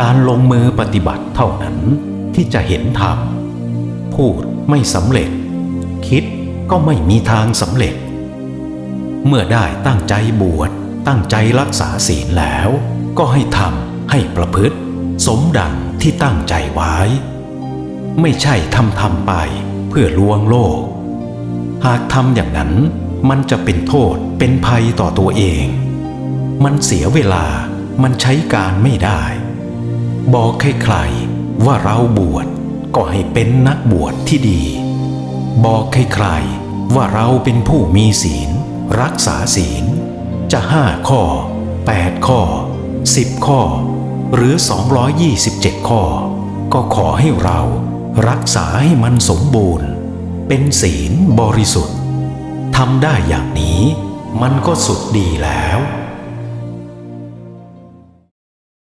การลงมือปฏิบัติเท่านั้นที่จะเห็นธรรม พูดไม่สำเร็จ คิดก็ไม่มีทางสำเร็จ เมื่อได้ตั้งใจบวชตั้งใจรักษาศีลแล้ว ก็ให้ทำให้ประพฤติ สมดังที่ตั้งใจไว้ ไม่ใช่ทำทำไปเพื่อลวงโลก หากทำอย่างนั้นมันจะเป็นโทษเป็นภัยต่อตัวเอง มันเสียเวลามันใช้การไม่ได้ บอกใครๆว่าเราบวชก็ให้เป็นนักบวชที่ดี บอกใครๆว่าเราเป็นผู้มีศีล รักษาศีล จะห้าข้อ 8 ข้อ 10 ข้อ หรือ 227 ข้อ ก็ขอให้เรารักษาให้มันสมบูรณ์ เป็นศีลบริสุทธิ์ทำได้อย่างนี้ มันก็สุดดีแล้ว